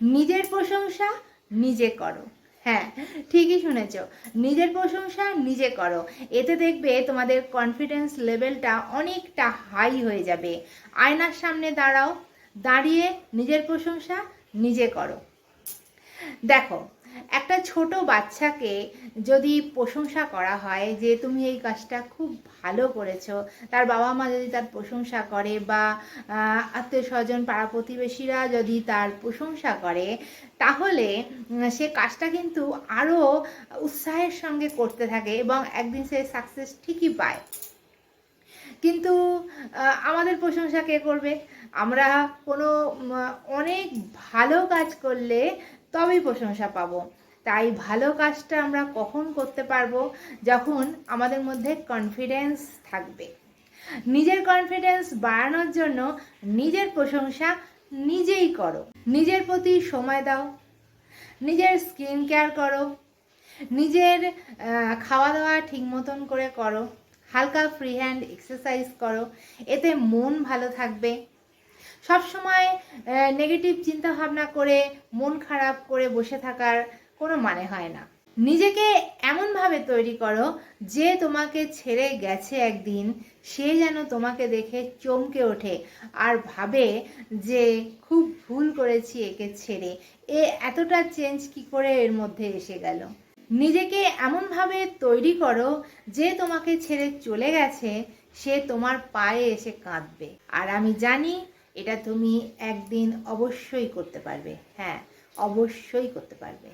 নিজের প্রশংসা নিজে করো। হ্যাঁ ঠিকই শুনেছ। নিজের প্রশংসা নিজে করো। এতে দেখবে তোমাদের কনফিডেন্স লেভেলটা অনেকটা হাই হয়ে যাবে। আয়নার সামনে দাঁড়াও, দাঁড়িয়ে নিজের প্রশংসা নিজে করো। দেখো একটা ছোট বাচ্চাকে যদি প্রশংসা করা হয় যে তুমি এই কাজটা খুব ভালো করেছ, তার বাবা মা যদি তার প্রশংসা করে বা আত্মীয় স্বজন, পাড়া প্রতিবেশীরা যদি তার প্রশংসা করে, তাহলে সে কাজটা কিন্তু আরও উৎসাহের সঙ্গে করতে থাকে এবং একদিন সে সাকসেস ঠিকই পায়। কিন্তু আমাদের প্রশংসা কে করবে? আমরা কোনো অনেক ভালো কাজ করলে তবেই প্রশংসা পাবো। তাই ভালো কাজটা আমরা কখন করতে পারব? যখন আমাদের মধ্যে কনফিডেন্স থাকবে। নিজের কনফিডেন্স বাড়ানোর জন্য নিজের প্রশংসা নিজেই করো। নিজের প্রতি সময় দাও। নিজের স্কিন কেয়ার করো। নিজের খাওয়া দাওয়া ঠিক মতন করে করো। হালকা ফ্রি হ্যান্ড এক্সারসাইজ করো। এতে মন ভালো থাকবে। সবসময় নেগেটিভ চিন্তা ভাবনা করে, মন খারাপ করে বসে থাকার কোনো মানে হয় না। নিজেকে এমনভাবে তৈরি করো যে তোমাকে ছেড়ে গেছে একদিন, সে যেন তোমাকে দেখে চমকে ওঠে আর ভাবে যে খুব ভুল করেছি একে ছেড়ে। এ এতটা চেঞ্জ কি করে এর মধ্যে এসে গেল? নিজেকে এমনভাবে তৈরি করো যে তোমাকে ছেড়ে চলে গেছে, সে তোমার পায়ে এসে কাঁদবে। আর আমি জানি এটা তুমি একদিন অবশ্যই করতে পারবে। হ্যাঁ অবশ্যই করতে পারবে।